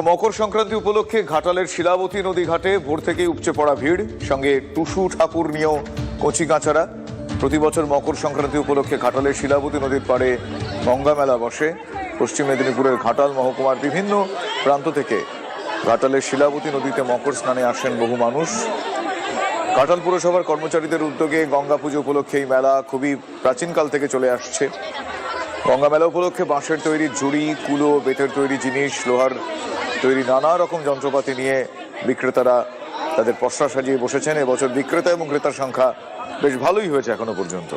মকর সংক্রান্তি উপলক্ষে ঘাটালের শিলাবতী নদী ঘাটে ভোর থেকেই উপচে পড়া ভিড়। সঙ্গে টুসু ঠাকুর নিয়েও কচি কাঁচারা। প্রতি বছর মকর সংক্রান্তি উপলক্ষে ঘাটালের শিলাবতী নদীর পাড়ে গঙ্গা মেলা বসে। পশ্চিম মেদিনীপুরের ঘাটাল মহকুমার বিভিন্ন প্রান্ত থেকে ঘাটালের শিলাবতী নদীতে মকর স্নানে আসেন বহু মানুষ। ঘাটাল পুরসভার কর্মচারীদের উদ্যোগে গঙ্গা পুজো উপলক্ষে এই মেলা খুবই প্রাচীনকাল থেকে চলে আসছে। গঙ্গা মেলা উপলক্ষে বাঁশের তৈরি ঝুড়ি কুলো বেতের তৈরি জিনিস, লোহার তৈরি নানা রকম যন্ত্রপাতি নিয়ে বিক্রেতারা তাদের পসরা সাজিয়ে বসেছেন। এবছর বিক্রেতা এবং ক্রেতার সংখ্যা বেশ ভালোই হয়েছে এখনও পর্যন্ত।